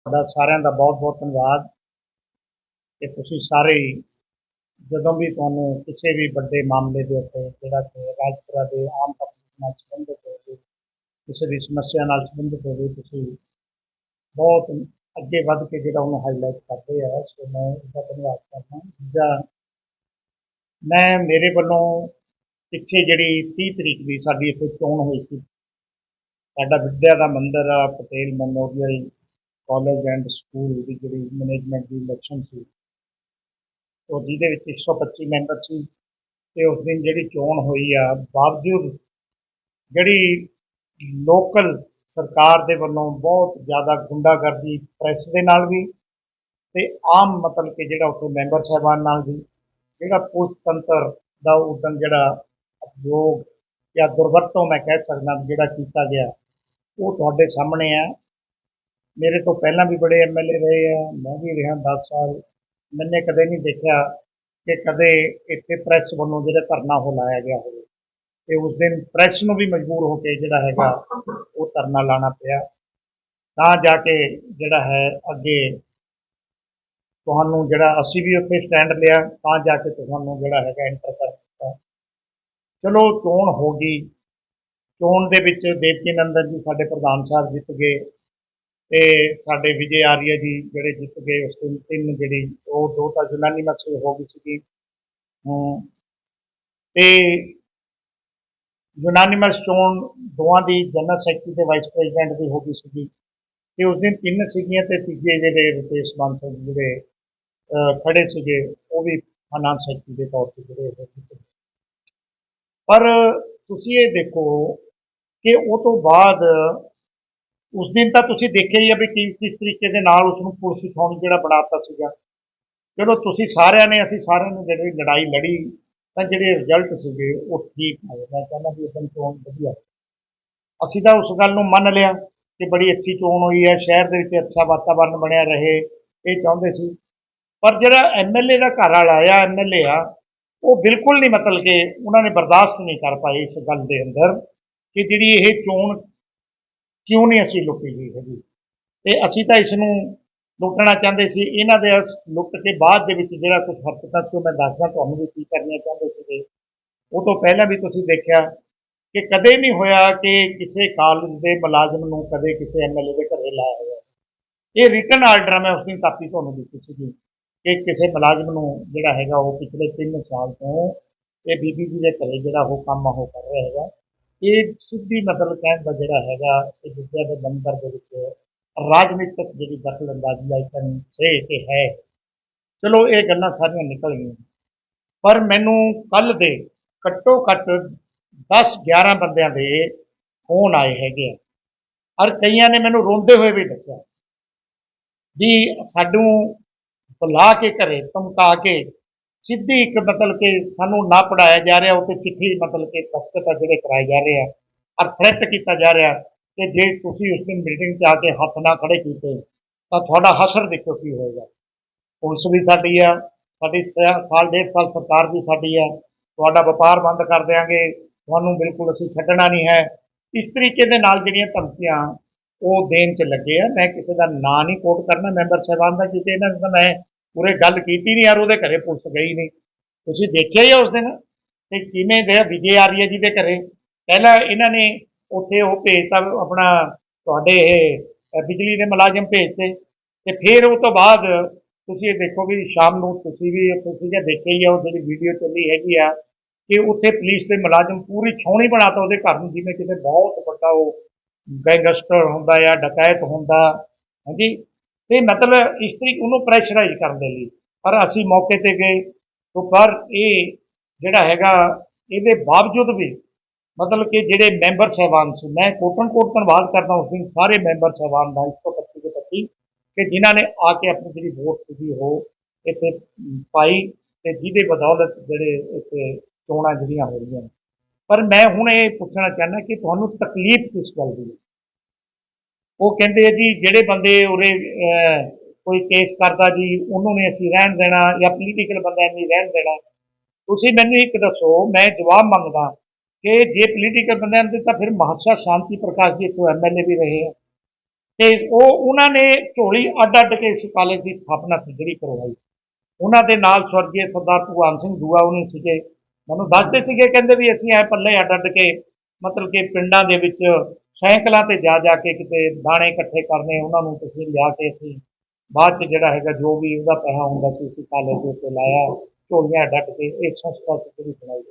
ਤੁਹਾਡਾ ਸਾਰਿਆਂ ਦਾ ਬਹੁਤ-ਬਹੁਤ ਧੰਨਵਾਦ ਕਿ ਤੁਸੀਂ ਸਾਰੇ ਜਦੋਂ ਵੀ ਤੁਹਾਨੂੰ ਕਿਸੇ ਵੀ ਵੱਡੇ ਮਾਮਲੇ ਦੇ ਉੱਤੇ ਜਿਹੜਾ ਕਿ ਰਾਜਪੁਰਾ ਦੇ ਆਮ ਪਬਲਿਕ ਨਾਲ ਸੰਬੰਧਿਤ ਹੋਵੇ ਕਿਸੇ ਵੀ ਸਮੱਸਿਆ ਨਾਲ ਸੰਬੰਧਿਤ ਹੋਵੇ ਤੁਸੀਂ ਬਹੁਤ ਅੱਗੇ ਵੱਧ ਕੇ ਜਿਹੜਾ ਉਹਨੂੰ ਹਾਈਲਾਈਟ ਕਰਦੇ ਆ, ਸੋ ਮੈਂ ਇਹਦਾ ਧੰਨਵਾਦ ਕਰਦਾ ਜਾਂ ਮੈਂ ਮੇਰੇ ਵੱਲੋਂ ਪਿੱਛੇ ਜਿਹੜੀ 30 ਤਰੀਕ ਦੀ ਸਾਡੀ ਇੱਥੇ ਚੋਣ ਹੋਈ ਸੀ, ਸਾਡਾ ਵਿਦਿਆ ਦਾ ਮੰਦਰ ਆ, Patel memorial college and school ਦੀ ਜਿਹੜੀ ਮੈਨੇਜਮੈਂਟ ਦੀ ਇਲੈਕਸ਼ਨ ਸੀ। ਉਹ ਜਿਹਦੇ ਵਿੱਚ 125 ਮੈਂਬਰ ਸੀ ਤੇ ਉਸ ਦਿਨ ਜਿਹੜੀ ਚੋਣ ਹੋਈ ਆ, ਬਾਵਜੂਦ ਜਿਹੜੀ ਲੋਕਲ ਸਰਕਾਰ ਦੇ ਵੱਲੋਂ ਬਹੁਤ ਜ਼ਿਆਦਾ ਗੁੰਡਾਗਰਦੀ ਪ੍ਰੈਸ ਦੇ ਨਾਲ ਵੀ ਤੇ ਆਮ ਮਤਲਬ ਕਿ ਜਿਹੜਾ ਉੱਥੇ ਮੈਂਬਰ ਸਾਹਿਬਾਨ ਨਾਲ ਵੀ, ਜਿਹੜਾ ਪੁਲਿਸ ਤੰਤਰ ਦਾ ਉਦਨ ਜਿਹੜਾ ਉਪਯੋਗ ਜਾਂ ਦੁਰਵਰਤੋਂ ਮੈਂ ਕਹਿ ਸਕਦਾ ਜਿਹੜਾ ਕੀਤਾ ਗਿਆ, ਉਹ ਤੁਹਾਡੇ ਸਾਹਮਣੇ ਆ। ਮੇਰੇ ਤੋਂ ਪਹਿਲਾਂ ਵੀ ਬੜੇ ਐਮਐਲਏ ਰਹੇ ਆ, ਮੈਂ ਵੀ ਰਿਹਾ 10 ਸਾਲ। ਮੈਨੇ ਕਦੇ ਨਹੀਂ ਦੇਖਿਆ ਕਿ ਕਦੇ ਇੱਥੇ ਪ੍ਰੈਸ ਵੱਲੋਂ ਜਿਹੜਾ ਧਰਨਾ ਉਹ ਲਾਇਆ ਗਿਆ ਹੋਵੇ। ਤੇ ਉਸ ਦਿਨ ਪ੍ਰੈਸ ਨੂੰ ਵੀ ਮਜਬੂਰ ਹੋ ਕੇ ਜਿਹੜਾ ਹੈਗਾ, ਉਹ ਧਰਨਾ ਲਾਣਾ ਪਿਆ। ਤਾਂ ਜਾ ਕੇ ਜਿਹੜਾ ਹੈ ਅੱਗੇ ਤੁਹਾਨੂੰ ਜਿਹੜਾ ਅਸੀਂ ਵੀ ਉੱਥੇ ਸਟੈਂਡ ਲਿਆ, ਤਾਂ ਜਾ ਕੇ ਤੁਹਾਨੂੰ ਜਿਹੜਾ ਹੈਗਾ ਐਂਟਰ ਕਰ ਚਲੋ ਚੋਣ ਹੋ ਗਈ। ਚੋਣ ਦੇ ਵਿੱਚ ਦੇਵਕੀ ਨੰਦਨ ਜੀ ਸਾਡੇ ਪ੍ਰਧਾਨ ਸਾਹਿਬ ਜਿੱਤ ਗਏ ਤੇ ਸਾਡੇ ਵਿਜੇ ਆਰੀਆ ਜੀ ਜਿਹੜੇ ਜਿੱਤ ਗਏ ਉਸ ਦਿਨ ਤਿੰਨ ਜਿਹੜੀ ਉਹ ਦੋ ਤਾਂ ਯੂਨਾਨੀ ਮਸਲ ਹੋ ਗਈ ਸੀਗੀ। ਹਮ, ਤੇ ਯੂਨਾਨੀਮਸ ਚੋਣ ਦੋਵਾਂ ਦੀ ਜਨਰਲ ਸੈਕਟਰੀ ਤੇ ਵਾਈਸ ਪ੍ਰੈਜ਼ੀਡੈਂਟ ਦੀ ਹੋ ਗਈ ਸੀਗੀ। ਤੇ ਉਸ ਦਿਨ ਤਿੰਨ ਸੀਗੀਆਂ ਤੇ ਤੀਜੇ ਜਿਹੜੇ ਰੁਪੇਸ਼ ਬਾਂਸਲ ਜਿਹੜੇ ਅਹ, ਖੜੇ ਸੀਗੇ ਉਹ ਵੀ ਫਾਈਨਾਂਸ ਸੈਕਟਰੀ ਦੇ ਤੌਰ ਤੇ ਜਿਹੜੇ ਪਰ ਤੁਸੀਂ ਇਹ ਦੇਖੋ ਕਿ ਉਹ ਤੋਂ ਬਾਅਦ ਉਸ ਦਿਨ ਤਾਂ ਤੁਸੀਂ ਦੇਖਿਆ ਹੀ ਆ ਵੀ ਕੀ ਕਿਸ ਤਰੀਕੇ ਦੇ ਨਾਲ ਉਸ ਨੂੰ ਪੁਲਿਸ ਛਾਉਣੀ ਜਿਹੜਾ ਬਣਾਤਾ ਸੀਗਾ। ਚਲੋ ਤੁਸੀਂ ਸਾਰਿਆਂ ਨੇ ਅਸੀਂ ਸਾਰਿਆਂ ਨੇ ਜਿਹੜੀ ਲੜਾਈ ਲੜੀ ਤਾਂ ਜਿਹੜੇ ਰਿਜ਼ਲਟ ਸੀਗੇ ਉਹ ਠੀਕ ਆਏ ਮੈਂ ਕਹਿੰਦਾ ਵੀ ਉਦੋਂ ਚੋਣ ਵਧੀਆ। ਅਸੀਂ ਤਾਂ ਉਸ ਗੱਲ ਨੂੰ ਮੰਨ ਲਿਆ ਕਿ ਬੜੀ ਅੱਛੀ ਚੋਣ ਹੋਈ ਹੈ। ਸ਼ਹਿਰ ਦੇ ਵਿੱਚ ਅੱਛਾ ਵਾਤਾਵਰਣ ਬਣਿਆ ਰਹੇ, ਇਹ ਚਾਹੁੰਦੇ ਸੀ। ਪਰ ਜਿਹੜਾ ਐਮਐਲਏ ਦਾ ਘਰ ਵਾਲਾ ਆ ਐਮਐਲਏ ਆ ਉਹ ਬਿਲਕੁਲ ਨਹੀਂ ਮਤਲਬ ਕਿ ਉਹਨਾਂ ਨੇ ਬਰਦਾਸ਼ਤ ਨਹੀਂ ਕਰ ਪਾਏ ਇਸ ਗੱਲ ਦੇ ਅੰਦਰ ਕਿ ਜਿਹੜੀ ਇਹ ਚੋਣ ਕਿਉਂ ਨਹੀਂ ਅਸੀਂ ਲੁੱਟੀ ਗਈ ਹੈਗੀ। ਤੇ ਅਸੀਂ ਤਾਂ ਇਸ ਨੂੰ ਲੁੱਟਣਾ ਚਾਹੁੰਦੇ ਸੀ। ਇਹਨਾਂ ਦੇ ਲੁੱਟ ਕੇ ਬਾਅਦ ਦੇ ਵਿੱਚ ਜਿਹੜਾ ਕੁਝ ਹਰਕਤਾਂ ਸੀ, ਉਹ ਮੈਂ ਦੱਸਦਾ ਤੁਹਾਨੂੰ ਵੀ ਕੀ ਕਰਨੀਆਂ ਚਾਹੁੰਦੇ ਸੀਗੇ। ਉਹ ਤੋਂ ਪਹਿਲਾਂ ਵੀ ਤੁਸੀਂ ਦੇਖਿਆ ਕਿ ਕਦੇ ਨਹੀਂ ਹੋਇਆ ਕਿ ਕਿਸੇ ਕਾਲਜ ਦੇ ਮੁਲਾਜ਼ਮ ਨੂੰ ਕਦੇ ਕਿਸੇ ਐਮਐਲਏ ਦੇ ਘਰੇ ਲਾਇਆ ਹੋਇਆ। ਇਹ ਰਿਟਨ ਆਰਡਰ ਮੈਂ ਉਸ ਦਿਨ ਕਾਪੀ ਤੁਹਾਨੂੰ ਦਿੱਤੀ ਸੀਗੀ। ਕਿ ਕਿਸੇ ਮੁਲਾਜ਼ਮ ਨੂੰ ਜਿਹੜਾ ਹੈਗਾ ਉਹ ਪਿਛਲੇ 3 ਸਾਲ ਤੋਂ ਇਹ ਬੀਬੀ ਜੀ ਦੇ ਘਰੇ ਜਿਹੜਾ ਉਹ ਕੰਮ ਉਹ ਕਰ ਰਿਹਾ ਹੈਗਾ। ਇਹ ਸਿੱਧੀ ਮਤਲਬ ਕਹਿਣ ਦਾ ਜਿਹੜਾ ਹੈਗਾ, ਇਹ ਵਿਦਿਆ ਦੇ ਮੰਦਰ ਦੇ ਵਿੱਚ ਰਾਜਨੀਤਿਕ ਜਿਹੜੀ ਦਖਲਅੰਦਾਜ਼ੀ ਆਈ ਤਾਂ ਸੇ ਕਿ ਹੈ। ਚਲੋ ਇਹ ਗੱਲਾਂ ਸਾਰੀਆਂ ਨਿਕਲ ਗਈਆਂ। ਪਰ ਮੈਨੂੰ ਕੱਲ ਦੇ ਘੱਟੋ ਘੱਟ 10 11 ਬੰਦਿਆਂ ਦੇ ਫੋਨ ਆਏ ਹੈਗੇ ਆ। ਔਰ ਕਈਆਂ ਨੇ ਮੈਨੂੰ ਰੋਂਦੇ ਹੋਏ ਵੀ ਦੱਸਿਆ ਵੀ ਸਾਨੂੰ ਬੁਲਾ ਕੇ ਘਰੇ, ਧਮਕਾ ਕੇ, ਸਿੱਧੀ ਇੱਕ ਮਤਲਬ ਕਿ ਸਾਨੂੰ ਨਾ ਪੜਾਇਆ ਜਾ ਰਿਹਾ ਉੱਤੇ ਚਿੱਠੀ ਮਤਲਬ ਕਿ ਦਸਤਖਤ ਆ ਜਿਹੜੇ ਕਰਾਏ ਜਾ ਰਹੇ ਆ, ਔਰ ਥ੍ਰੈਟ ਕੀਤਾ ਜਾ ਰਿਹਾ ਕਿ ਜੇ ਤੁਸੀਂ ਉਸ ਦਿਨ ਮੀਟਿੰਗ 'ਚ ਆ ਕੇ ਹੱਥ ਨਾ ਖੜੇ ਕੀਤੇ, ਤਾਂ ਤੁਹਾਡਾ ਹਸ਼ਰ ਦੇਖੋ ਕੀ ਹੋਏਗਾ। ਪੁਲਿਸ ਵੀ ਸਾਡੀ ਆ, ਸਾਡੀ ਸ- ਸਾਲ, ਡੇਢ ਸਾਲ ਸਰਕਾਰ ਵੀ ਸਾਡੀ ਆ, ਤੁਹਾਡਾ ਵਪਾਰ ਬੰਦ ਕਰ ਦਿਆਂਗੇ, ਤੁਹਾਨੂੰ ਬਿਲਕੁਲ ਅਸੀਂ ਛੱਡਣਾ ਨਹੀਂ ਹੈ। ਇਸ ਤਰੀਕੇ ਦੇ ਨਾਲ ਜਿਹੜੀਆਂ ਧਮਕੀਆਂ ਉਹ ਦੇਣ 'ਚ ਲੱਗੇ ਆ। ਮੈਂ ਕਿਸੇ ਦਾ ਨਾਂ ਨਹੀਂ ਕੋਟ ਕਰਨਾ, ਮੈਂਬਰ ਸਾਹਿਬਾਨ ਦਾ ਕਿਤੇ ਇਹਨਾਂ ਨੇ ਤਾਂ ਮੈਂ ਪੂਰੇ ਗੱਲ ਕੀਤੀ ਨਹੀਂ ਯਾਰ, ਉਹਦੇ ਘਰੇ ਪੁਲਿਸ ਗਈ ਨਹੀਂ ਤੁਸੀਂ ਦੇਖਿਆ ਹੀ ਆ ਉਸ ਦਿਨ ਤੇ ਕਿਵੇਂ ਗਿਆ ਵਿਜੇ ਆਰੀਆ ਜੀ ਦੇ ਘਰੇ। ਪਹਿਲਾਂ ਇਹਨਾਂ ਨੇ ਉੱਥੇ ਉਹ ਭੇਜਤਾ, ਆਪਣਾ ਤੁਹਾਡੇ ਇਹ ਬਿਜਲੀ ਦੇ ਮੁਲਾਜ਼ਮ ਭੇਜਤੇ। ਤੇ ਫਿਰ ਉਹ ਤੋਂ ਬਾਅਦ ਤੁਸੀਂ ਇਹ ਦੇਖੋ ਵੀ ਸ਼ਾਮ ਨੂੰ ਤੁਸੀਂ ਵੀ ਉੱਥੇ ਸੀਗੇ, ਦੇਖਿਆ ਹੀ ਆ, ਉਹ ਜਿਹੜੀ ਵੀਡੀਓ ਚੱਲੀ ਹੈਗੀ ਆ ਕਿ ਉੱਥੇ ਪੁਲਿਸ ਦੇ ਮੁਲਾਜ਼ਮ ਪੂਰੀ ਛਾਉਣੀ ਬਣਾਤਾ ਉਹਦੇ ਘਰ ਨੂੰ, ਜਿਵੇਂ ਕਿਤੇ ਬਹੁਤ ਵੱਡਾ ਉਹ ਗੈਂਗਸਟਰ ਹੁੰਦਾ ਆ ਡਕੈਤ ਹੁੰਦਾ, ਹਾਂਜੀ? ਤੇ ਮਤਲਬ ਇਸ ਤਰੀਕੇ ਉਹਨੂੰ ਪ੍ਰੈਸ਼ਰਾਈਜ਼ ਕਰਨ ਦੇ ਲਈ। ਪਰ ਅਸੀਂ ਮੌਕੇ ਤੇ ਗਏ ਤੋਂ ਪਰ ਇਹ ਜਿਹੜਾ ਹੈਗਾ, ਇਹਦੇ ਬਾਵਜੂਦ ਵੀ ਮਤਲਬ ਕਿ ਜਿਹੜੇ ਮੈਂਬਰ ਸਹਿਬਾਨ ਸੀ, ਮੈਂ ਕੋਟਨ ਕੋਟ ਧੰਨਵਾਦ ਕਰਦਾ ਉਸ ਦਿਨ ਸਾਰੇ ਮੈਂਬਰ ਸਹਿਬਾਨ ਦਾ 125 ਦੇ 25 ਕਿ ਜਿਨ੍ਹਾਂ ਨੇ ਆ ਕੇ ਆਪਣੀ ਜਿਹੜੀ ਵੋਟ ਸੀਗੀ ਉਹ ਇੱਥੇ ਪਾਈ ਤੇ ਜਿਹਦੇ ਬਦੌਲਤ ਜਿਹੜੇ ਇੱਥੇ ਚੋਣਾਂ ਜਿਹੜੀਆਂ ਹੋ ਰਹੀਆਂ ਨੇ। ਪਰ ਮੈਂ ਹੁਣ ਇਹ ਪੁੱਛਣਾ ਚਾਹੁੰਦਾ ਕਿ ਤੁਹਾਨੂੰ ਤਕਲੀਫ ਕਿਸ ਗੱਲ ਦੀ ਹੈ? ਉਹ ਕਹਿੰਦੇ ਆ ਜੀ, ਜਿਹੜੇ ਬੰਦੇ ਉਰੇ ਕੋਈ ਕੇਸ ਕਰਦਾ ਜੀ, ਉਹਨੂੰ ਨਹੀਂ ਅਸੀਂ ਰਹਿਣ ਦੇਣਾ ਜਾਂ ਪੋਲੀਟੀਕਲ ਬੰਦਿਆਂ ਨਹੀਂ ਰਹਿਣ ਦੇਣਾ। ਤੁਸੀਂ ਮੈਨੂੰ ਇੱਕ ਦੱਸੋ, ਮੈਂ ਜਵਾਬ ਮੰਗਦਾ ਕਿ ਜੇ ਪੋਲੀਟੀਕਲ ਬੰਦਿਆਂ ਦੇ ਤਾਂ ਫਿਰ ਮਹਾਸ਼ਾ ਸ਼ਾਂਤੀ ਪ੍ਰਕਾਸ਼ ਜੀ ਇੱਥੋਂ ਐਮਐਲਏ ਵੀ ਰਹੇ ਆ। ਤੇ ਉਹ, ਉਹਨਾਂ ਨੇ ਝੋਲੀ ਅੱਡ ਅੱਡ ਕੇ ਇਸ ਕਾਲਜ ਦੀ ਸਥਾਪਨਾ ਸੀ ਜਿਹੜੀ ਕਰਵਾਈ। ਉਹਨਾਂ ਦੇ ਨਾਲ ਸਵਰਗੀ ਸਰਦਾਰ ਭਗਵਾਨ ਸਿੰਘ ਦੂਆ ਉਹਨੇ ਸੀਗੇ। ਮੈਨੂੰ ਦੱਸਦੇ ਸੀਗੇ, ਕਹਿੰਦੇ ਵੀ ਅਸੀਂ ਐ ਪੱਲੇ ਅੱਡ ਅੱਡ ਕੇ, ਮਤਲਬ ਕਿ ਪਿੰਡਾਂ ਦੇ ਵਿੱਚ ਸਾਈਕਲਾਂ ਤੇ ਜਾ ਜਾ ਕੇ ਕਿਤੇ ਦਾਣੇ ਇਕੱਠੇ ਕਰਨੇ, ਉਹਨਾਂ ਨੂੰ ਤੁਸੀਂ ਲਿਆ ਕੇ ਅਸੀਂ ਬਾਅਦ ਚ ਜਿਹੜਾ ਹੈਗਾ ਜੋ ਵੀ ਉਹਦਾ ਪੈਸਾ ਹੁੰਦਾ ਸੀ, ਅਸੀਂ ਕਾਲਜ ਦੇ ਉੱਤੇ ਲਾਇਆ, ਝੋਲੀਆਂ ਅੱਡ ਕੇ, ਇਹ ਸੰਸਥਾ ਸੀ ਬਣਾਈ।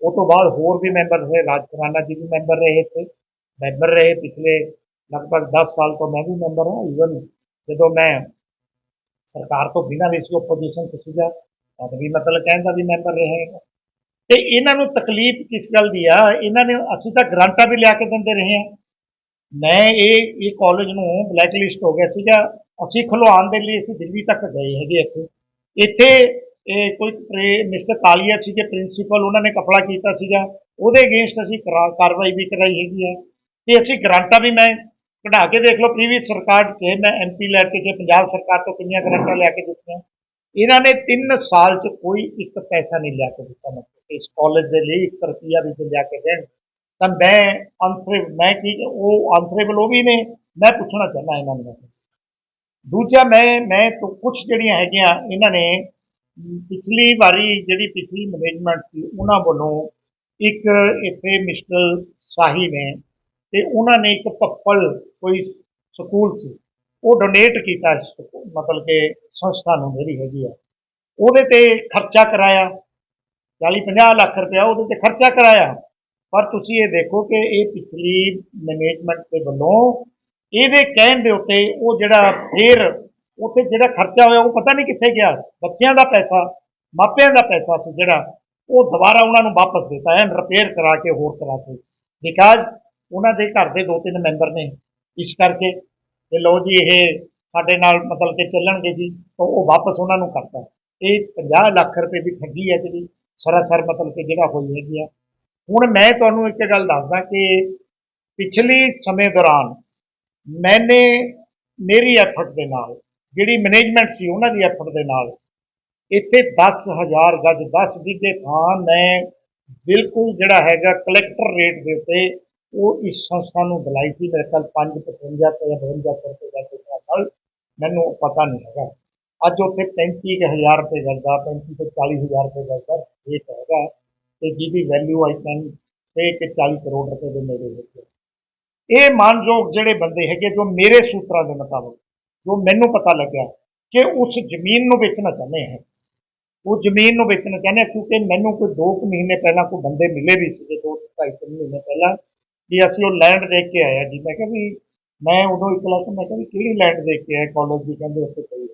ਉਹ ਤੋਂ ਬਾਅਦ ਹੋਰ ਵੀ ਮੈਂਬਰ ਰਹੇ, ਰਾਜ ਖੁਰਾਨਾ ਜੀ ਵੀ ਮੈਂਬਰ ਰਹੇ ਇੱਥੇ। ਮੈਂਬਰ ਰਹੇ ਪਿਛਲੇ ਲਗਭਗ 10 ਸਾਲ ਤੋਂ ਮੈਂ ਵੀ ਮੈਂਬਰ ਹਾਂ ਈਵਨ ਜਦੋਂ ਮੈਂ ਸਰਕਾਰ ਤੋਂ ਬਿਨਾਂ ਵੀ ਸੀ ਆਪੋਜੀਸ਼ਨ ਚ ਸੀਗਾ, ਤਦ ਵੀ ਮਤਲਬ ਕਹਿਣ ਦਾ ਵੀ ਮੈਂਬਰ ਰਹੇ ਤੇ ਇਹਨਾਂ ਨੂੰ ਤਕਲੀਫ ਕਿਸ ਗੱਲ ਦੀ ਆ? ਇਹਨਾਂ ਨੇ ਅਸੀਂ ਤਾਂ ਗ੍ਰਾਂਟਾਂ ਵੀ ਲਿਆ ਕੇ ਦਿੰਦੇ ਰਹੇ ਹਾਂ। ਮੈਂ ਇਹ ਇਹ ਕਾਲਜ ਨੂੰ ਬਲੈਕ ਲਿਸਟ ਹੋ ਗਿਆ ਸੀਗਾ। ਅਸੀਂ ਖੁਲਵਾਉਣ ਦੇ ਲਈ ਅਸੀਂ ਦਿੱਲੀ ਤੱਕ ਗਏ ਹੈਗੇ ਇੱਥੇ। ਇੱਥੇ, ਇਹ ਕੋਈ ਮਿਸਟਰ ਕਾਲੀਆ ਸੀਗੇ ਪ੍ਰਿੰਸੀਪਲ ਉਹਨਾਂ ਨੇ ਕਪੜਾ ਕੀਤਾ ਸੀਗਾ। ਉਹਦੇ ਅਗੇਂਸਟ ਅਸੀਂ ਕਰਾ- ਕਾਰਵਾਈ ਵੀ ਕਰਾਈ ਹੈਗੀ ਆ। ਤੇ ਅਸੀਂ ਗ੍ਰਾਂਟਾਂ ਵੀ ਮੈਂ ਕਢਾ ਕੇ ਦੇਖ ਲਓ, ਪ੍ਰੀਵੀਅਸ ਸਰਕਾਰ ਕੇ ਮੈਂ ਐਮਪੀ ਲੈ ਕੇ ਜੇ ਪੰਜਾਬ ਸਰਕਾਰ ਤੋਂ ਕਿੰਨੀਆਂ ਗ੍ਰਾਂਟਾਂ ਲੈ ਕੇ ਦਿੱਤੀਆਂ। ਇਹਨਾਂ ਨੇ 3 ਸਾਲ ਚ ਕੋਈ ਇੱਕ ਪੈਸਾ ਨਹੀਂ ਲਿਆ ਕੇ ਦਿੱਤਾ ਮਤਲਬ ਇਸ ਕਾਲਜ ਦੇ ਲਈ 1 ਰੁਪਿਆ ਵਿੱਚ ਜੇ ਲਿਆ ਕੇ ਦੇਣ। ਤਾਂ ਮੈਂ ਅਨਸਰੇਬਲ ਮੈਂ ਕੀ, ਉਹ ਆਨਸਰੇਬਲ ਉਹ ਵੀ ਨੇ, ਮੈਂ ਪੁੱਛਣਾ ਚਾਹੁੰਦਾ ਇਹਨਾਂ ਨੂੰ। ਦੂਜਾ ਮੈਂ ਮੈਂ ਤੋਂ ਕੁਝ ਜਿਹੜੀਆਂ ਹੈਗੀਆਂ, ਇਹਨਾਂ ਨੇ ਪਿਛਲੀ ਵਾਰੀ ਜਿਹੜੀ ਪਿਛਲੀ ਮੈਨੇਜਮੈਂਟ ਸੀ, ਉਹਨਾਂ ਵੱਲੋਂ ਇੱਕ ਇੱਥੇ ਮਿਸਟਰ ਸਾਹੀ ਨੇ ਤੇ ਉਹਨਾਂ ਨੇ ਇੱਕ ਪੱਪਲ ਕੋਈ ਸਕੂਲ ਸੀ, ਉਹ ਡੋਨੇਟ ਕੀਤਾ ਮਤਲਬ ਕਿ ਸੰਸਥਾ ਨੂੰ ਜਿਹੜੀ ਹੈਗੀ ਆ। ਉਹਦੇ ਤੇ ਖਰਚਾ ਕਰਾਇਆ 40 50 ਲੱਖ ਰੁਪਇਆ ਉਹਦੇ ਤੇ ਖਰਚਾ ਕਰਾਇਆ। ਪਰ ਤੁਸੀਂ ਇਹ ਦੇਖੋ ਕਿ ਇਹ ਪਿਛਲੀ ਮੈਨੇਜਮੈਂਟ ਦੇ ਵੱਲੋਂ ਇਹਦੇ ਕਹਿਣ ਦੇ ਉੱਤੇ ਉਹ ਜਿਹੜਾ ਫੇਰ ਉੱਥੇ ਜਿਹੜਾ ਖਰਚਾ ਹੋਇਆ ਉਹ ਪਤਾ ਨਹੀਂ ਕਿੱਥੇ ਗਿਆ। ਬੱਚਿਆਂ ਦਾ ਪੈਸਾ, ਮਾਪਿਆਂ ਦਾ ਪੈਸਾ ਸੀ ਜਿਹੜਾ, ਉਹ ਦੁਬਾਰਾ ਉਹਨਾਂ ਨੂੰ ਵਾਪਸ ਦਿੱਤਾ ਐਨ ਰਿਪੇਅਰ ਕਰਾ ਕੇ ਹੋਰ ਕਰਾ ਕੇ। ਬਿਕਾਜ਼ ਉਹਨਾਂ ਦੇ ਘਰ ਦੇ ਦੋ ਤਿੰਨ ਮੈਂਬਰ ਨੇ। ਇਸ ਕਰਕੇ ਤੇ ਲੋ ਜੀ, ਇਹ ਸਾਡੇ ਨਾਲ ਮਤਲਬ ਕਿ ਚੱਲਣਗੇ ਜੀ, ਤਾਂ ਉਹ ਵਾਪਸ ਉਹਨਾਂ ਨੂੰ ਕਰਤਾ। ਇਹ 50 ਲੱਖ ਰੁਪਏ ਦੀ ਠੱਗੀ ਹੈ ਜਿਹੜੀ। ਸਰਾਸਰ ਮਤਲਬ ਕਿ ਜਿਹੜਾ ਹੋਈ ਹੈਗੀ ਆ। ਹੁਣ ਮੈਂ ਤੁਹਾਨੂੰ ਇੱਕ ਗੱਲ ਦੱਸਦਾ ਕਿ ਪਿਛਲੇ ਸਮੇਂ ਦੌਰਾਨ ਮੈਨੇ ਮੇਰੀ ਐਫਰਟ ਦੇ ਨਾਲ, ਜਿਹੜੀ ਮੈਨੇਜਮੈਂਟ ਸੀ ਉਹਨਾਂ ਦੀ ਐਫਰਟ ਦੇ ਨਾਲ ਇੱਥੇ 10000 ਗੱਜ 10 ਵਿਗੇ ਥਾਂ ਮੈਂ ਬਿਲਕੁਲ ਜਿਹੜਾ ਹੈਗਾ ਕਲੈਕਟਰ ਰੇਟ ਦੇ ਉੱਤੇ ਉਹ ਇਸ ਸੰਸਥਾ ਨੂੰ ਬੁਲਾਈ ਸੀ। ਮੇਰੇ ਖਿਆਲ 5 55 ਤੋਂ ਜਾਂ 52 ਰੁਪਏ ਦਾ ਮੈਨੂੰ ਪਤਾ ਨਹੀਂ ਹੈਗਾ। ਅੱਜ ਉੱਥੇ 35000 ਰੁਪਏ ਗਜ ਦਾ 35 ਤੋਂ 40000 ਰੁਪਏ ਗਜ ਦਾ ਰੇਟ ਹੈਗਾ। ਤੇ ਜਿਹਦੀ ਵੈਲਿਊ ਆਈ ਕੈਨ ਸੇ ਕਿ 40 ਕਰੋੜ ਰੁਪਏ ਦੇ ਮੇਰੇ ਵਿੱਚ ਇਹ ਮਾਨਯੋਗ ਜਿਹੜੇ ਬੰਦੇ ਹੈਗੇ, ਜੋ ਮੇਰੇ ਸੂਤਰਾਂ ਦੇ ਮੁਤਾਬਕ, ਜੋ ਮੈਨੂੰ ਪਤਾ ਲੱਗਿਆ ਕਿ ਉਸ ਜ਼ਮੀਨ ਨੂੰ ਵੇਚਣਾ ਚਾਹੁੰਦੇ ਹੈ ਉਹ ਜ਼ਮੀਨ ਨੂੰ ਵੇਚਣਾ ਚਾਹੁੰਦੇ ਆ ਕਿਉਂਕਿ ਮੈਨੂੰ ਕੋਈ 2 ਮਹੀਨੇ ਪਹਿਲਾਂ ਕੋਈ ਬੰਦੇ ਮਿਲੇ ਵੀ ਸੀਗੇ 2 ਢਾਈ ਤਿੰਨ ਮਹੀਨੇ ਪਹਿਲਾਂ ਵੀ ਅਸੀਂ ਉਹ ਲੈਂਡ ਦੇਖ ਕੇ ਆਇਆ ਜੀ। ਮੈਂ ਕਿਹਾ ਵੀ ਮੈਂ ਉਦੋਂ ਇੱਕ ਲੱਖ, ਮੈਂ ਕਿਹਾ ਵੀ ਕਿਹੜੀ ਲੈਂਡ ਦੇਖ ਕੇ ਆਇਆ ਕਾਲਜ ਦੀ? ਕਹਿੰਦੇ ਉੱਥੇ ਪਈ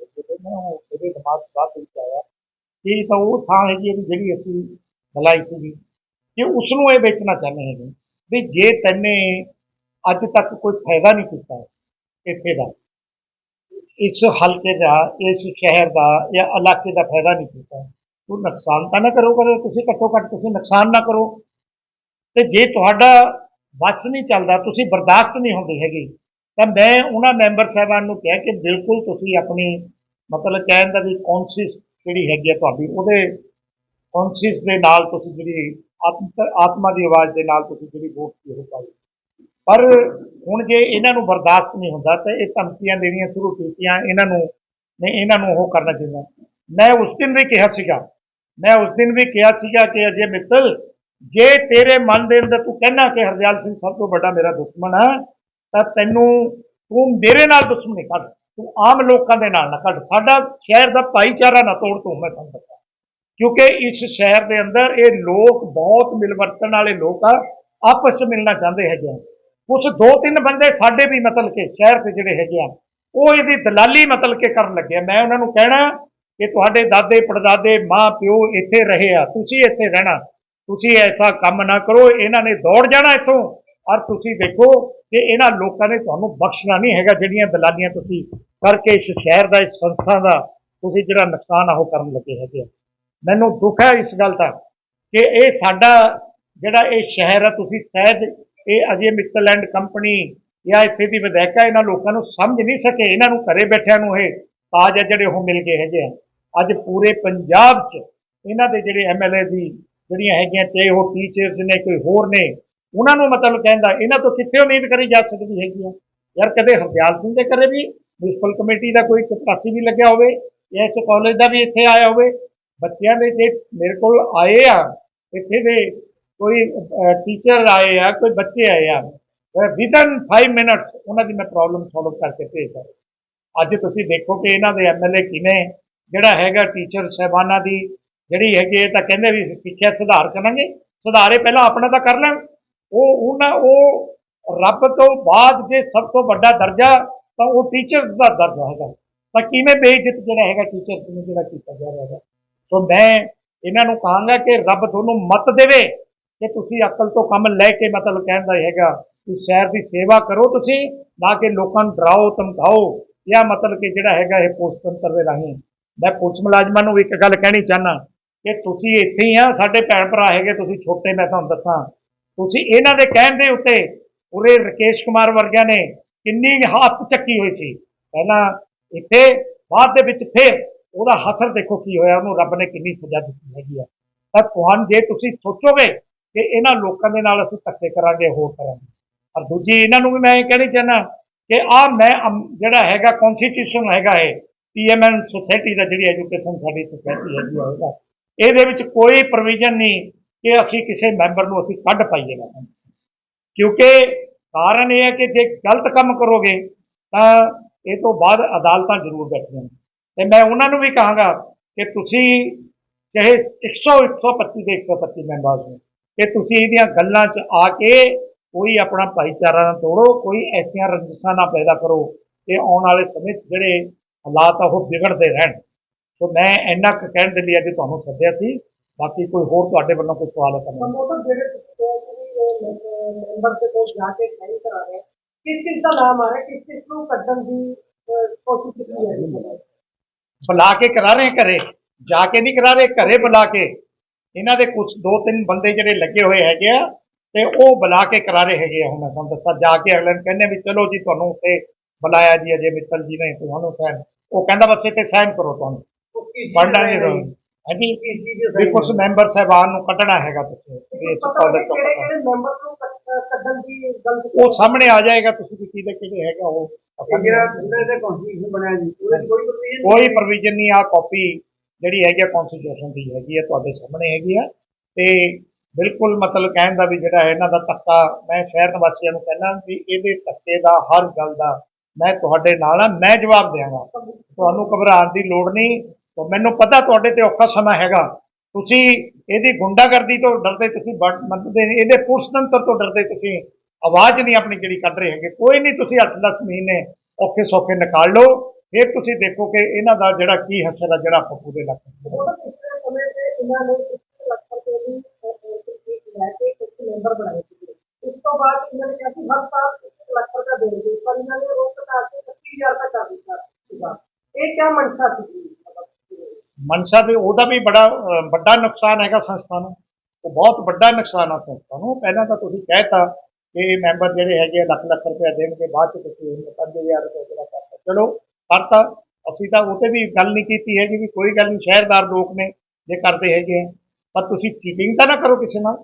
ਹੈ ਤੇ ਦਿਮਾਗ 'ਚ ਬਾਤ ਵਿੱਚ ਆਇਆ ਕਿ ਇਹ ਤਾਂ ਉਹ ਥਾਂ ਹੈਗੀ ਹੈ ਵੀ ਜਿਹੜੀ ਅਸੀਂ ਬੁਲਾਈ ਸੀਗੀ। ਕਿ ਉਸ ਨੂੰ ਇਹ ਵੇਚਣਾ ਚਾਹੁੰਦੇ ਹੈਗੇ ਵੀ ਜੇ ਤੈਨੇ ਅੱਜ ਤੱਕ ਕੋਈ ਫਾਇਦਾ ਨਹੀਂ ਕੀਤਾ ਇੱਥੇ ਦਾ, ਇਸ ਹਲਕੇ ਦਾ, ਇਸ ਸ਼ਹਿਰ ਦਾ ਜਾਂ ਇਲਾਕੇ ਦਾ ਫਾਇਦਾ ਨਹੀਂ ਕੀਤਾ, ਤੂੰ ਨੁਕਸਾਨ ਤਾਂ ਨਾ ਕਰੋ ਕਰੋ ਤੁਸੀਂ ਘੱਟੋ ਘੱਟ ਤੁਸੀਂ ਨੁਕਸਾਨ ਨਾ ਕਰੋ। ਤੇ ਜੇ ਤੁਹਾਡਾ ਵੱਸ ਨਹੀਂ ਚੱਲਦਾ, ਤੁਸੀਂ ਬਰਦਾਸ਼ਤ ਨਹੀਂ ਹੁੰਦੀ ਹੈਗੀ, ਤਾਂ ਮੈਂ ਉਹਨਾਂ ਮੈਂਬਰ ਸਾਹਿਬਾਨ ਨੂੰ ਕਿਹਾ ਕਿ ਬਿਲਕੁਲ ਤੁਸੀਂ ਆਪਣੀ ਮਤਲਬ ਕਹਿਣ ਦਾ ਵੀ ਕੌਨਸ਼ੀਅਸ ਜਿਹੜੀ ਹੈਗੀ ਆ ਤੁਹਾਡੀ, ਉਹਦੇ ਕੌਨਸ਼ੀਅਸ ਦੇ ਨਾਲ ਤੁਸੀਂ ਜਿਹੜੀ ਆਤਮ ਆਤਮਾ ਦੀ ਆਵਾਜ਼ ਦੇ ਨਾਲ ਤੁਸੀਂ ਜਿਹੜੀ ਵੋਟ ਕੀ ਉਹ ਪਾਈ। ਪਰ ਹੁਣ ਜੇ ਇਹਨਾਂ ਨੂੰ ਬਰਦਾਸ਼ਤ ਨਹੀਂ ਹੁੰਦਾ, ਤਾਂ ਇਹ ਧਮਕੀਆਂ ਦੇਣੀਆਂ ਸ਼ੁਰੂ ਕੀਤੀਆਂ ਇਹਨਾਂ ਨੂੰ ਨਹੀਂ ਇਹਨਾਂ ਨੂੰ ਉਹ ਕਰਨਾ ਚਾਹੀਦਾ। ਮੈਂ ਉਸ ਦਿਨ ਵੀ ਕਿਹਾ ਸੀਗਾ, ਮੈਂ ਉਸ ਦਿਨ ਵੀ ਕਿਹਾ ਸੀਗਾ ਕਿ ਅਜੇ ਮਿੱਤਲ, ਜੇ ਤੇਰੇ ਮਨ ਦੇ ਅੰਦਰ ਤੂੰ ਕਹਿਣਾ ਕਿ ਹਰਦਿਆਲ ਸਿੰਘ ਸਭ ਤੋਂ ਵੱਡਾ ਮੇਰਾ ਦੁਸ਼ਮਣ ਹੈ ਤਾਂ ਤੈਨੂੰ ਤੂੰ ਮੇਰੇ ਨਾਲ ਦੁਸ਼ਮਣੀ ਕਰ। ਤੂੰ ਆਮ ਲੋਕਾਂ ਦੇ ਨਾਲ ਨਾ ਕੱਢ। ਸਾਡਾ ਸ਼ਹਿਰ ਦਾ ਭਾਈਚਾਰਾ ਨਾ ਤੋੜ ਤੂੰ, ਮੈਂ ਤੁਹਾਨੂੰ ਦੱਸਾਂ। ਕਿਉਂਕਿ ਇਸ ਸ਼ਹਿਰ ਦੇ ਅੰਦਰ ਇਹ ਲੋਕ ਬਹੁਤ ਮਿਲਵਰਤਨ ਵਾਲੇ ਲੋਕ ਆ, ਆਪਸ ਵਿੱਚ ਮਿਲਣਾ ਚਾਹੁੰਦੇ ਹੈਗੇ ਆ। ਕੁਝ ਦੋ ਤਿੰਨ ਬੰਦੇ ਸਾਡੇ ਵੀ ਮਤਲਬ ਕਿ ਸ਼ਹਿਰ ਦੇ ਜਿਹੜੇ ਹੈਗੇ ਆ, ਉਹ ਇਹਦੀ ਦਲਾਲੀ ਮਤਲਬ ਕਿ ਕਰਨ ਲੱਗੇ ਆ। ਮੈਂ ਉਹਨਾਂ ਨੂੰ ਕਹਿਣਾ ਕਿ ਤੁਹਾਡੇ ਦਾਦੇ, ਪੜਦਾਦੇ, ਮਾਂ, ਪਿਓ ਇੱਥੇ ਰਹੇ ਆ, ਤੁਸੀਂ ਇੱਥੇ ਰਹਿਣਾ। ਤੁਸੀਂ ਐਸਾ ਕੰਮ ਨਾ ਕਰੋ, ਇਹਨਾਂ ਨੇ ਦੌੜ ਜਾਣਾ ਇੱਥੋਂ। ਔਰ ਤੁਸੀਂ ਦੇਖੋ ਕਿ ਇਹਨਾਂ ਲੋਕਾਂ ਨੇ ਤੁਹਾਨੂੰ ਬਖਸ਼ਣਾ ਨਹੀਂ ਹੈਗਾ ਜਿਹੜੀਆਂ ਦਲਾਲੀਆਂ ਤੁਸੀਂ ਕਰਕੇ ਇਸ ਸ਼ਹਿਰ ਦਾ, ਇਸ ਸੰਸਥਾ ਦਾ ਤੁਸੀਂ ਜਿਹੜਾ ਨੁਕਸਾਨ ਆ ਉਹ ਕਰਨ ਲੱਗੇ ਹੈਗੇ ਆ ਮੈਨੂੰ ਦੁੱਖ ਹੈ ਇਸ ਗੱਲ ਦਾ ਕਿ ਇਹ ਸਾਡਾ ਜਿਹੜਾ ਇਹ ਸ਼ਹਿਰ ਆ, ਤੁਸੀਂ ਸ਼ਾਇਦ ਇਹ ਅਜੇ ਮਿੱਤਰਲੈਂਡ ਕੰਪਨੀ ਜਾਂ ਇੱਥੇ ਦੀ ਵਿਧਾਇਕਾ ਇਹਨਾਂ ਲੋਕਾਂ ਨੂੰ ਸਮਝ ਨਹੀਂ ਸਕੇ, ਇਹਨਾਂ ਨੂੰ ਘਰੇ ਬੈਠਿਆਂ ਨੂੰ ਇਹ ਤਾਜ ਹੈ ਜਿਹੜੇ ਉਹ ਮਿਲ ਗਏ ਹੈਗੇ ਆ। ਅੱਜ ਪੂਰੇ ਪੰਜਾਬ 'ਚ ਇਹਨਾਂ ਦੇ ਜਿਹੜੇ ਐਮਐਲਏ ਦੀ ਜਿਹੜੀਆਂ ਹੈਗੀਆਂ, ਚਾਹੇ ਉਹ ਟੀਚਰਸ ਨੇ, ਕੋਈ ਹੋਰ ਨੇ ਉਹਨਾਂ ਨੂੰ ਮਤਲਬ ਕਹਿੰਦਾ, ਇਹਨਾਂ ਤੋਂ ਕਿੱਥੇ ਉਮੀਦ ਕਰੀ ਜਾ ਸਕਦੀ ਹੈਗੀ ਆ? ਯਾਰ ਕਦੇ ਹਰਦਿਆਲ ਸਿੰਘ ਦੇ ਘਰੇ ਵੀ ਮਿਊਨਿਸਪਲ ਕਮੇਟੀ ਦਾ ਕੋਈ ਚਪਰਾਸੀ ਵੀ ਲੱਗਿਆ ਹੋਵੇ ਜਾਂ ਇਸ ਕਾਲਜ ਦਾ ਵੀ ਇੱਥੇ ਆਇਆ ਹੋਵੇ, ਬੱਚਿਆਂ ਦੇ ਜੇ ਮੇਰੇ ਕੋਲ ਆਏ ਆ, ਇੱਥੇ ਦੇ ਕੋਈ ਟੀਚਰ ਆਏ ਆ, ਕੋਈ ਬੱਚੇ ਆਏ ਆ ਵਿਦਨ 5 ਮਿੰਟਸ ਉਹਨਾਂ ਦੀ ਮੈਂ ਪ੍ਰੋਬਲਮ ਸੋਲਵ ਕਰਕੇ ਭੇਜਦਾ। ਅੱਜ ਤੁਸੀਂ ਦੇਖੋ ਕਿ ਇਹਨਾਂ ਦੇ ਐਮਐਲਏ ਕਿਵੇਂ, ਜਿਹੜਾ ਹੈਗਾ ਟੀਚਰ ਸਹਿਬਾਨਾਂ ਦੀ ਜਿਹੜੀ ਹੈਗੀ ਇਹ ਤਾਂ ਕਹਿੰਦੇ ਵੀ ਅਸੀਂ ਸਿੱਖਿਆ ਸੁਧਾਰ ਕਰਾਂਗੇ, ਸੁਧਾਰੇ ਪਹਿਲਾਂ ਆਪਣਾ ਤਾਂ ਕਰ ਲੈਣ। ਉਹ ਉਹਨਾਂ, ਉਹ ਰੱਬ ਤੋਂ ਬਾਅਦ ਜੇ ਸਭ ਤੋਂ ਵੱਡਾ ਦਰਜਾ, ਤਾਂ ਉਹ ਟੀਚਰਸ ਦਾ ਦਰਜਾ ਹੈਗਾ। ਤਾਂ ਕਿਵੇਂ ਬੇਇੱਜ਼ਤ ਜਿਹੜਾ ਹੈਗਾ ਟੀਚਰਸ ਨੂੰ ਜਿਹੜਾ ਕੀਤਾ ਜਾ ਰਿਹਾ ਹੈਗਾ? ਸੋ ਮੈਂ ਇਹਨਾਂ ਨੂੰ ਕਹਾਂਗਾ ਕਿ ਰੱਬ ਤੁਹਾਨੂੰ ਮਤ ਦੇਵੇ ਕਿ ਤੁਸੀਂ ਅਕਲ ਤੋਂ ਕੰਮ ਲੈ ਕੇ ਮਤਲਬ ਕਹਿੰਦਾ ਹੈਗਾ ਕਿ ਸ਼ਹਿਰ ਦੀ ਸੇਵਾ ਕਰੋ ਤੁਸੀਂ, ਨਾ ਕਿ ਲੋਕਾਂ ਨੂੰ ਡਰਾਓ, ਧਮਕਾਓ। ਜਾਂ ਮਤਲਬ ਕਿ ਜਿਹੜਾ ਹੈਗਾ ਇਹ ਪੋਸਟੰਤਰ ਦੇ ਰਾਹੀਂ? ਮੈਂ ਪੁਲਿਸ ਮੁਲਾਜ਼ਮਾਂ ਨੂੰ ਇੱਕ ਗੱਲ ਕਹਿਣੀ ਚਾਹਨਾ ਕਿ ਤੁਸੀਂ ਇੱਥੇ ਹੀ ਆ, ਸਾਡੇ ਭੈਣ ਭਰਾ ਹੈਗੇ, ਤੁਸੀਂ ਛੋਟੇ, ਮੈਂ ਤੁਹਾਨੂੰ ਦੱਸਾਂ। ਤੁਸੀਂ ਇਹਨਾਂ ਦੇ ਕਹਿਣ ਦੇ ਉੱਤੇ ਉਰੇ ਰਕੇਸ਼ ਕੁਮਾਰ ਵਰਗਿਆਂ ਨੇ ਕਿੰਨੀ ਹੱਥ ਚੱਕੀ ਹੋਈ ਸੀ। ਪਹਿਲਾਂ ਇੱਥੇ, ਬਾਅਦ ਦੇ ਵਿੱਚ ਫਿਰ ਉਹਦਾ ਹਸਰ ਦੇਖੋ ਕੀ ਹੋਇਆ, ਉਹਨੂੰ ਰੱਬ ਨੇ ਕਿੰਨੀ ਸਜ਼ਾ ਦਿੱਤੀ ਹੈਗੀ ਆ। ਤਾਂ ਤੁਹਾਨੂੰ ਜੇ ਤੁਸੀਂ ਸੋਚੋਗੇ ਕਿ ਇਹਨਾਂ ਲੋਕਾਂ ਦੇ ਨਾਲ ਅਸੀਂ ਧੱਕੇ ਕਰਾਂਗੇ, ਹੋਰ ਕਰਾਂਗੇ। ਔਰ ਦੂਜੀ ਇਹਨਾਂ ਨੂੰ ਵੀ ਮੈਂ ਇਹ ਕਹਿਣੀ ਚਾਹਨਾ ਕਿ ਆ ਮੈਂ ਜਿਹੜਾ ਹੈਗਾ ਕਨਸਟੀਟਿਊਸ਼ਨ ਹੈਗਾ ਹੈ ਪੀਐਮਐਨ ਸੁਸਾਇਟੀ ਦਾ ਜਿਹੜੀ ਐਜੂਕੇਸ਼ਨ ਸਾਡੀ ਸੁਸਾਇਟੀ ਹੈਗੀ ਆ ਉਹਦਾ ਇਹਦੇ ਵਿੱਚ ਕੋਈ ਪ੍ਰੋਵੀਜ਼ਨ ਨਹੀਂ। ਕਿ ਅਸੀਂ ਕਿਸੇ ਮੈਂਬਰ ਨੂੰ ਅਸੀਂ ਕੱਢ ਪਾਈਏ ਨਾ। ਕਿਉਂਕਿ ਕਾਰਨ ਇਹ ਹੈ ਕਿ ਜੇ ਗਲਤ ਕੰਮ ਕਰੋਗੇ, ਤਾਂ ਇਹ ਤੋਂ ਬਾਅਦ ਅਦਾਲਤਾਂ ਜ਼ਰੂਰ ਬੈਠੀਆਂ ਨੇ। ਤੇ ਮੈਂ ਉਹਨਾਂ ਨੂੰ ਵੀ ਕਹਾਂਗਾ ਕਿ ਤੁਸੀਂ ਚਾਹੇ 100 125 ਦੇ 125 ਮੈਂਬਰ ਨੇ ਕਿ ਤੁਸੀਂ ਇਹਦੀਆਂ ਗੱਲਾਂ 'ਚ ਆ ਕੇ ਕੋਈ ਆਪਣਾ ਭਾਈਚਾਰਾ ਨਾ ਤੋੜੋ, ਕੋਈ ਐਸੀਆਂ ਰੰਜਿਸ਼ਾਂ ਨਾ ਪੈਦਾ ਕਰੋ ਕਿ ਆਉਣ ਵਾਲੇ ਸਮੇਂ 'ਚ ਜਿਹੜੇ ਹਾਲਾਤ ਆ, ਉਹ ਵਿਗੜਦੇ ਰਹਿਣ। ਸੋ ਮੈਂ ਇੰਨਾ ਕੁ ਕਹਿਣ ਦੇ ਲਈ ਅੱਜ ਤੁਹਾਨੂੰ ਸੱਦਿਆ ਸੀ। ਬਾਕੀ ਕੋਈ ਹੋਰ ਤੁਹਾਡੇ ਵੱਲੋਂ ਕੋਈ ਸਵਾਲ ਹੈ ਤਾਂ ਮੈਂ ਪ੍ਰਮੋਟਰ ਜਿਹੜੇ ਮੈਂਬਰ ਦੇ ਕੋਲ ਜਾ ਕੇ ਸਾਈਨ ਕਰਾ ਰਹੇ ਕਿਸ ਕਿਸ ਦਾ ਨਾਮ ਆ ਰਿਹਾ ਕਿਸ ਕਿਸ ਨੂੰ ਕੱਢਣ ਦੀ ਕੋਸ਼ਿਸ਼ ਕੀਤੀ ਹੈ? ਬੁਲਾ ਕੇ ਕਰਾ ਰਹੇ ਘਰੇ ਜਾ ਕੇ ਨਹੀਂ ਕਰਾ ਰਹੇ ਘਰੇ ਬੁਲਾ ਕੇ। ਇਹਨਾਂ ਦੇ ਕੁਝ ਦੋ ਤਿੰਨ ਬੰਦੇ ਜਿਹੜੇ ਲੱਗੇ ਹੋਏ ਹੈਗੇ ਆ ਤੇ ਉਹ ਬੁਲਾ ਕੇ ਕਰਾ ਰਹੇ ਹੈਗੇ ਆ। ਹੁਣ ਮੈਂ ਤੁਹਾਨੂੰ ਦੱਸਾਂ ਜਾ ਕੇ ਅਗਲੇ ਨੂੰ ਕਹਿੰਦੇ ਵੀ ਚਲੋ ਜੀ ਤੁਹਾਨੂੰ ਉੱਥੇ ਬੁਲਾਇਆ ਜੀ ਅਜੇ ਮਿੱਤਲ ਜੀ ਨੇ ਤੁਹਾਨੂੰ ਸਾਈਨ ਉਹ ਕਹਿੰਦਾ ਬਸ ਇੱਥੇ ਸਾਈਨ ਕਰੋ ਤੁਹਾਨੂੰ। ਨਹੀਂ ਰਹੋ ਹਾਂਜੀ ਵੀ ਕੁਝ ਮੈਂਬਰ ਸਾਹਿਬਾਨ ਨੂੰ ਕੱਢਣਾ ਹੈਗਾ ਤੁਸੀਂ ਇਸ ਕਾਲਜ ਤੋਂ ਕਿਹੜੇ ਕੱਢਣਾ। ਕਿਹੜੇ ਮੈਂਬਰ ਨੂੰ ਕੱਢ- ਕੱਢਣ ਦੀ ਗੱਲ ਉਹ ਸਾਹਮਣੇ ਆ ਜਾਏਗਾ ਤੁਸੀਂ ਵੀ ਕਿਹਦੇ ਕਿਹਦੇ ਹੈਗਾ ਉਹ। ਪਤਾ ਨਹੀਂ ਜਿਹੜਾ ਜਿਹੜਾ ਇਹਦਾ ਕਨਸਟੀਟਿਊਸ਼ਨ ਬਣਿਆ ਜੀ ਉਹਦੇ 'ਚ ਕੋਈ ਪ੍ਰੋਵੀਜ਼ਨ ਨਹੀਂ ਆ ਕਾਪੀ ਜਿਹੜੀ ਹੈਗੀ ਆ ਕਨਸਟੀਟਿਊਸ਼ਨ ਦੀ ਹੈਗੀ ਆ ਤੁਹਾਡੇ ਸਾਹਮਣੇ ਹੈਗੀ ਆ। ਤੇ ਬਿਲਕੁਲ ਮਤਲਬ ਕਹਿਣ ਦਾ ਵੀ ਜਿਹੜਾ ਹੈ ਇਹਨਾਂ ਦਾ ਧੱਕਾ ਮੈਂ ਸ਼ਹਿਰ ਨਿਵਾਸੀਆਂ ਨੂੰ ਕਹਿੰਦਾ ਵੀ ਇਹਦੇ ਧੱਕੇ ਦਾ ਹਰ ਗੱਲ ਦਾ ਮੈਂ ਤੁਹਾਡੇ ਨਾਲ ਆ ਮੈਂ ਜਵਾਬ ਦਿਆਂਗਾ ਤੁਹਾਨੂੰ ਘਬਰਾਉਣ ਦੀ ਲੋੜ ਨਹੀਂ ਤੇ ਮੈਨੂੰ ਪਤਾ ਤੁਹਾਡੇ ਤੇ ਔਖਾ ਸਮਾਂ ਹੈਗਾ। ਤੁਸੀਂ ਇਹਦੀ ਗੁੰਡਾਗਰਦੀ ਤੋਂ ਡਰਦੇ, ਤੁਸੀਂ ਬੜ- ਮੰਨਦੇ ਨਹੀਂ। ਇਹਦੇ ਪੁਲਿਸ ਤੰਤਰ ਤੋਂ ਡਰਦੇ, ਤੁਸੀਂ ਆਵਾਜ਼ ਨਹੀਂ ਆਪਣੀ ਜਿਹੜੀ ਕੱਢ ਰਹੇ ਹੈਗੇ। ਕੋਈ ਨਹੀਂ, ਤੁਸੀਂ 8-10 ਮਹੀਨੇ ਔਖੇ ਸੌਖੇ ਨਿਕਾਲ ਲਓ। ਫਿਰ ਤੁਸੀਂ ਦੇਖੋ ਕਿ ਇਹਨਾਂ ਦਾ ਜਿਹੜਾ ਕੀ ਹਸਰ ਆ ਜਿਹੜਾ ਆਪਾਂ ਪੂਰੇ ਲੱਗ ਉਹਦਾ ਤੋਂ ਬਾਅਦ ਇਹਨਾਂ ਨੇ ਕਿਹਾ ਕਿ ਹਰ ਸਾਲ ਇੱਕ ਲੱਖ ਰੁਪਏ ਦੇਣਗੇ ਪਰ ਇਹਨਾਂ ਨੇ ਉਹ ਘਟਾ ਕੇ 25000 ਤੱਕ ਕਰ ਦਿੱਤਾ ਸੀਗਾ। ਇਹ ਕਿਆ ਮਨਸ਼ਾ ਸੀ? ਮਨਸਾ ਦੇ ਉਹਦਾ ਵੀ ਬੜਾ ਵੱਡਾ ਨੁਕਸਾਨ ਹੈਗਾ ਸੰਸਥਾ ਨੂੰ। ਉਹ ਬਹੁਤ ਵੱਡਾ ਨੁਕਸਾਨ ਆ ਸੰਸਥਾ ਨੂੰ। ਪਹਿਲਾਂ ਤਾਂ ਤੁਸੀਂ ਕਹਿਤਾ ਕਿ ਮੈਂਬਰ ਜਿਹੜੇ ਹੈਗੇ ਆ, ਲੱਖ ਲੱਖ ਰੁਪਏ ਦੇਣਗੇ, ਬਾਅਦ ਚ ਤੁਸੀਂ ਉਹਨੂੰ 5000 ਰੁਪਏ ਜਿਹੜਾ ਕਰਤਾ। ਚਲੋ, ਕਰਤਾ। ਅਸੀਂ ਤਾਂ ਉਹ ਤੇ ਵੀ ਗੱਲ ਨਹੀਂ ਕੀਤੀ ਹੈਗੀ ਵੀ ਕੋਈ ਗੱਲ ਨਹੀਂ, ਸ਼ਹਿਰਦਾਰ ਲੋਕ ਨੇ ਜੇ ਕਰਦੇ ਹੈਗੇ ਆ। ਪਰ ਤੁਸੀਂ ਚੀਟਿੰਗ ਤਾਂ ਨਾ ਕਰੋ ਕਿਸੇ ਨਾਲ।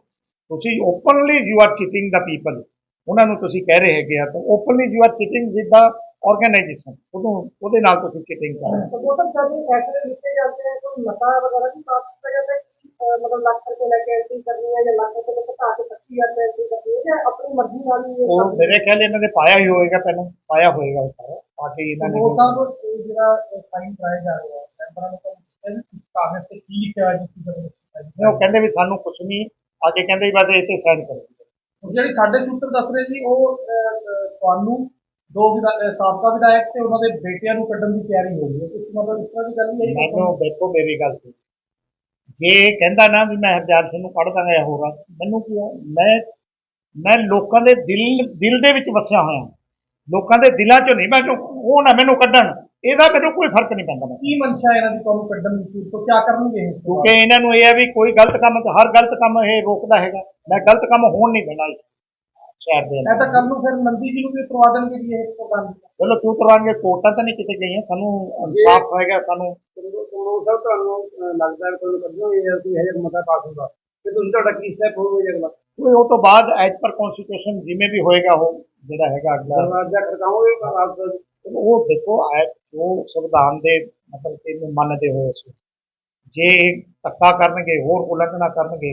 ਤੁਸੀਂ openly you are cheating the people ਉਹਨਾਂ ਨੂੰ ਤੁਸੀਂ ਕਹਿ ਰਹੇ ਹੈਗੇ ਆ ਤਾਂ ਓਪਨਲੀ ਯੂ ਆਰ ਚੀਟਿੰਗ ਜਿੱਦਾਂ ਆਰਗੇਨਾਈਜੇਸ਼ਨ ਉਹਨੂੰ ਉਹਦੇ ਨਾਲ ਤੁਸੀਂ ਕਿਟਿੰਗ ਕਰਨਾ ਸਪੋਰਟਰ ਕਰਨੀ ਫੈਸਲੇ ਦਿੱਤੇ ਜਾਂਦੇ ਆ ਕੋਈ ਮਤਾ ਵਗੈਰਾ ਵੀ ਪਾਸ ਕੀਤਾ ਜਾਂਦਾ ਹੈ ਮਤਲਬ ਲੱਖ ਰੁਪਏ ਲੈ ਕੇ ਐਂਟਰੀ ਕਰਨੀ ਹੈ ਜਾਂ ਲੱਖ ਰੁਪਏ ਤੋਂ ਘਟਾ ਕੇ 25000 ਐਂਟਰੀ ਕਰਨੀ ਹੈ ਆਪਣੀ ਮਰਜ਼ੀ ਨਾਲ ਹੀ ਉਹ ਮੇਰੇ ਖਿਆਲ ਇਹਨਾਂ ਦੇ ਪਾਇਆ ਹੀ ਹੋਏਗਾ ਪਹਿਲਾਂ ਪਾਇਆ ਹੋਏਗਾ ਉਹ ਸਾਰਾ ਬਾਕੀ ਇਹਨਾਂ ਨੇ ਵੋਟਾਂ ਤੋਂ ਜਿਹੜਾ ਸਾਈਨ ਕਰਾਇਆ ਜਾ ਰਿਹਾ ਹੈ ਮੈਂਬਰਾਂ ਨੂੰ ਕਹਿੰਦੇ ਕਿ ਕਾਗਜ਼ ਤੇ ਕੀ ਲਿਖਿਆ ਹੈ ਜਿਸ ਉਹ ਕਹਿੰਦੇ ਵੀ ਸਾਨੂੰ ਕੁਝ ਨਹੀਂ ਅੱਗੇ ਕਹਿੰਦੇ ਬਸ ਇੱਥੇ ਸਾਈਨ ਕਰੋ। ਜਿਹੜੀ ਸਾਡੇ ਸੂਤਰ ਦੱਸ ਰਹੇ ਸੀ ਉਹ ਤੁਹਾਨੂੰ ਦੋ ਵਿਧਾ- ਅ, ਸਾਬਕਾ ਵਿਧਾਇਕ ਤੇ ਉਹਨਾਂ ਦੇ ਬੇਟਿਆਂ ਨੂੰ ਕੱਢਣ ਦੀ ਤਿਆਰੀ ਹੋ ਰਹੀ ਹੈ। ਇਸ ਮਤਲਬ ਇਸ ਤਰ੍ਹਾਂ ਦੀ ਗੱਲ ਨਹੀਂ ਹੈ ਮੈਨੂੰ ਦੇਖੋ ਮੇਰੀ ਗੱਲ ਸੁਣੋ। ਜੇ ਇਹ ਕਹਿੰਦਾ ਨਾ ਵੀ ਮੈਂ ਹਰਦਿਆਲ ਸਿੰਘ ਨੂੰ ਕੱਢ ਦਾਂਗਾ ਜਾਂ ਹੋਗਾ ਮੈਨੂੰ ਕੀ ਆ ਮੈਂ ਮੈਂ ਲੋਕਾਂ ਦੇ ਦਿਲ ਦਿਲ ਦੇ ਵਿੱਚ ਵਸਿਆ ਹੋਇਆ। ਲੋਕਾਂ ਦੇ ਦਿਲਾਂ 'ਚੋਂ ਨਹੀਂ ਮੈਂ ਜੋ ਉਹ ਨਾ ਮੈਨੂੰ ਕੱਢਣ। ਇਹਦਾ ਮੈਨੂੰ ਕੋਈ ਫ਼ਰਕ ਨਹੀਂ ਪੈਂਦਾ ਮੈਨੂੰ। ਕੀ ਮਨਸ਼ਾ ਇਹਨਾਂ ਦੀ ਤੁਹਾਨੂੰ ਕੱਢਣ ਦੀ ਤੋਂ ਕੀ ਕਰਨਗੇ ਇਹ? ਕਿਉਂਕਿ ਇਹਨਾਂ ਨੂੰ ਇਹ ਹੈ ਵੀ ਕੋਈ ਗਲਤ ਕੰਮ ਹਰ ਗਲਤ ਕੰਮ ਇਹ ਰੋਕਦਾ ਹੈਗਾ। ਮੈਂ ਗਲਤ ਕੰਮ ਹੋਣ ਨਹੀਂ ਦੇਣਾ ਸ਼ਹਿਰ ਦੇ ਅੰਦਰ ਮੈਂ ਤਾਂ ਕੱਲ ਨੂੰ ਫਿਰ ਨੰਦੀ ਜੀ ਨੂੰ ਵੀ ਕਰਵਾ ਦੇਣਗੇ ਜੀ ਇਹ ਪ੍ਰੋਗਰਾਮ ਚਲੋ ਕਿਉਂ ਕਰਵਾਂਗੇ ਕੋਰਟਾਂ ਤਾਂ ਨਹੀਂ ਕਿਤੇ ਗਈਆਂ। ਸਾਨੂੰ ਇਨਸਾਫ ਹੋਏਗਾ ਸਾਨੂੰ ਉਹ ਸਭ ਤੁਹਾਨੂੰ ਲੱਗਦਾ ਹੈ ਤੁਹਾਨੂੰ ਕੱਢੋ ਇਹ ਅਸੀਂ ਹਜੇ ਮਤਾ ਪਾਸ ਹੁੰਦਾ। ਤੇ ਤੁਸੀਂ ਤੁਹਾਡਾ ਕੀ ਸਟੈਪ ਹੋਵੇਗਾ ਅਗਲਾ? ਕੋਈ ਉਹ ਤੋਂ ਬਾਅਦ ਐਜ ਪਰ ਕਨਸਟੀਟਿਊਸ਼ਨ ਜਿਵੇਂ ਵੀ ਹੋਏਗਾ ਉਹ ਜਿਹੜਾ ਹੈਗਾ ਅਗਲਾ। ਦਰਵਾਜ਼ਾ ਖੜਕਾਓਗੇ ਰਾਤ ਉਹ ਦੇਖੋ ਐ ਜੋ ਸੰਵਿਧਾਨ ਦੇ ਮਤਲਬ ਕਿ ਇਹਨੂੰ ਮੰਨਦੇ ਹੋਏ ਸੀ ਜੇ ਇਹ ਧੱਕਾ ਕਰਨਗੇ ਹੋਰ ਉਲੰਘਣਾ ਕਰਨਗੇ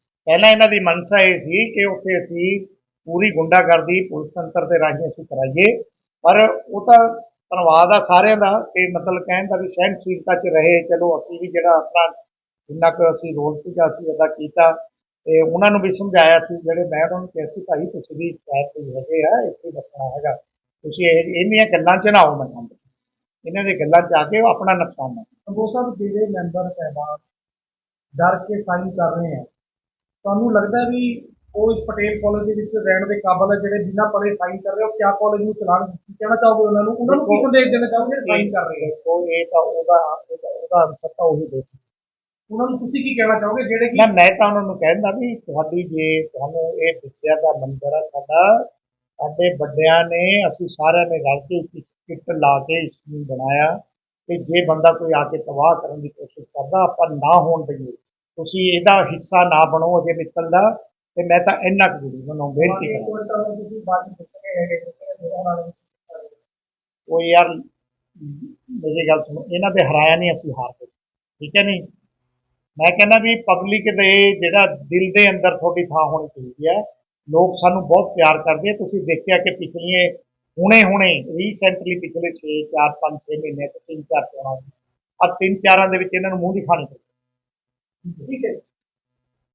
ਪਹਿਲਾਂ ਇਹਨਾਂ ਦੀ ਮਨਸ਼ਾ ਇਹ ਸੀ ਕਿ ਉੱਥੇ ਅਸੀਂ ਪੂਰੀ ਗੁੰਡਾਗਰਦੀ, ਪੁਲਿਸ ਤੰਤਰ ਦੇ ਰਾਹੀਂ ਅਸੀਂ ਕਰਾਈਏ। ਪਰ ਉਹ ਤਾਂ ਧੰਨਵਾਦ ਆ ਸਾਰਿਆਂ ਦਾ ਕਿ ਮਤਲਬ ਕਹਿਣ ਦਾ ਵੀ ਸਹਿਣਸ਼ੀਲਤਾ 'ਚ ਰਹੇ। ਚਲੋ, ਅਸੀਂ ਵੀ ਜਿਹੜਾ ਆਪਣਾ ਜਿੰਨਾ ਕੁ ਅਸੀਂ ਰੋਲ ਸੀਗਾ, ਅਸੀਂ ਅਦਾ ਕੀਤਾ। ਤੇ ਉਹਨਾਂ ਨੂੰ ਵੀ ਸਮਝਾਇਆ ਸੀ, ਜਿਹੜੇ ਮੈਂ ਉਹਨਾਂ ਨੂੰ ਕਿਹਾ ਸੀ, ਭਾਈ, ਤੁਸੀਂ ਵੀ ਸ਼ਾਇਦ ਕੋਈ ਹੈਗੇ ਆ, ਇੱਥੇ ਦੱਸਣਾ ਹੈਗਾ। ਤੁਸੀਂ ਇਹ, ਇੰਨੀਆਂ ਗੱਲਾਂ 'ਚ ਨਾ ਆਓ ਮੈਨੂੰ ਇਹਨਾਂ ਦੇ ਗੱਲਾਂ 'ਚ ਆ ਕੇ ਆਪਣਾ ਨੁਕਸਾਨ ਨਾ ਉਹ ਸਭ ਜਿਹੜੇ ਮੈਂਬਰ ਸਹਿਬਾਨ ਡਰ ਕੇ ਸਾਈਨ ਕਰ ਰਹੇ ਆ। ਤੁਹਾਨੂੰ ਲੱਗਦਾ ਵੀ ਉਹ ਇਸ ਪਟੇਲ ਕਾਲਜ ਦੇ ਵਿੱਚ ਰਹਿਣ ਦੇ ਕਾਬਲ ਹੈ ਜਿਹੜੇ ਬਿਨਾਂ ਪੜ੍ਹੇ ਸਾਈਨ ਕਰ ਰਹੇ ਹੋ ਕਿਆ ਕਾਲਜ ਨੂੰ ਚਲਾਣ ਕਹਿਣਾ ਚਾਹੋਗੇ ਉਹਨਾਂ ਨੂੰ? ਉਹਨਾਂ ਨੂੰ ਕੀ ਸੰਦੇਸ਼ ਦੇਣਾ ਚਾਹੋਗੇ ਸਾਈਨ ਕਰ ਰਹੇ ਦੇਖੋ ਇਹ ਤਾਂ ਉਹਦਾ ਉਹਦਾ ਅਨਸਰ ਤਾਂ ਉਹੀ ਦੇ ਸੀ ਉਹਨਾਂ ਨੂੰ ਤੁਸੀਂ ਕੀ ਕਹਿਣਾ ਚਾਹੋਗੇ ਜਿਹੜੇ ਕਿ ਮੈਂ ਮੈਂ ਤਾਂ ਉਹਨਾਂ ਨੂੰ ਕਹਿੰਦਾ ਵੀ ਤੁਹਾਡੀ ਜੇ ਤੁਹਾਨੂੰ ਇਹ ਵਿਦਿਆ ਦਾ ਮੰਦਰ ਆ ਸਾਡਾ ਸਾਡੇ ਵੱਡਿਆਂ ਨੇ ਅਸੀਂ ਸਾਰਿਆਂ ਨੇ ਰਲ ਕੇ ਇੱਕ ਕਿੱਟ ਲਾ ਕੇ ਇਸ ਨੂੰ ਬਣਾਇਆ ਕਿ ਜੇ ਬੰਦਾ ਕੋਈ ਆ ਕੇ ਤਬਾਹ ਕਰਨ ਦੀ ਕੋਸ਼ਿਸ਼ ਕਰਦਾ ਆਪਾਂ ਨਾ ਹੋਣ ਦਈਏ। ਤੁਸੀਂ ਇਹਦਾ ਹਿੱਸਾ ਨਾ ਬਣੋ ਅਜੇ ਮਿੱਤਲ ਦਾ ਤੇ ਮੈਂ ਤਾਂ ਇੰਨਾ ਕੁ ਜ਼ਰੂਰ ਤੁਹਾਨੂੰ ਬੇਨਤੀ ਕਰਾਂ ਤਾਂ ਉਹ ਯਾਰ ਮੇਰੀ ਗੱਲ ਸੁਣੋ ਇਹਨਾਂ ਦੇ ਹਰਾਇਆ ਨਹੀਂ ਅਸੀਂ ਹਾਰ ਗਏ ਠੀਕ ਹੈ ਨਹੀਂ? ਮੈਂ ਕਹਿੰਦਾ ਵੀ ਪਬਲਿਕ ਦੇ ਜਿਹੜਾ ਦਿਲ ਦੇ ਅੰਦਰ ਤੁਹਾਡੀ ਥਾਂ ਹੋਣੀ ਚਾਹੀਦੀ ਹੈ ਲੋਕ ਸਾਨੂੰ ਬਹੁਤ ਪਿਆਰ ਕਰਦੇ ਤੁਸੀਂ ਦੇਖਿਆ ਕਿ ਪਿਛਲੀਆਂ ਹੁਣੇ ਹੁਣੇ ਰੀਸੈਂਟਲੀ ਪਿਛਲੇ 6 4 5 6 ਮਹੀਨੇ ਤੋਂ ਤਿੰਨ ਚਾਰ ਚੋਣਾਂ ਆ ਤਿੰਨ ਚਾਰਾਂ ਦੇ ਵਿੱਚ ਇਹਨਾਂ ਨੂੰ ਮੂੰਹ ਦਿਖਾਣੀ ਪਈ। We could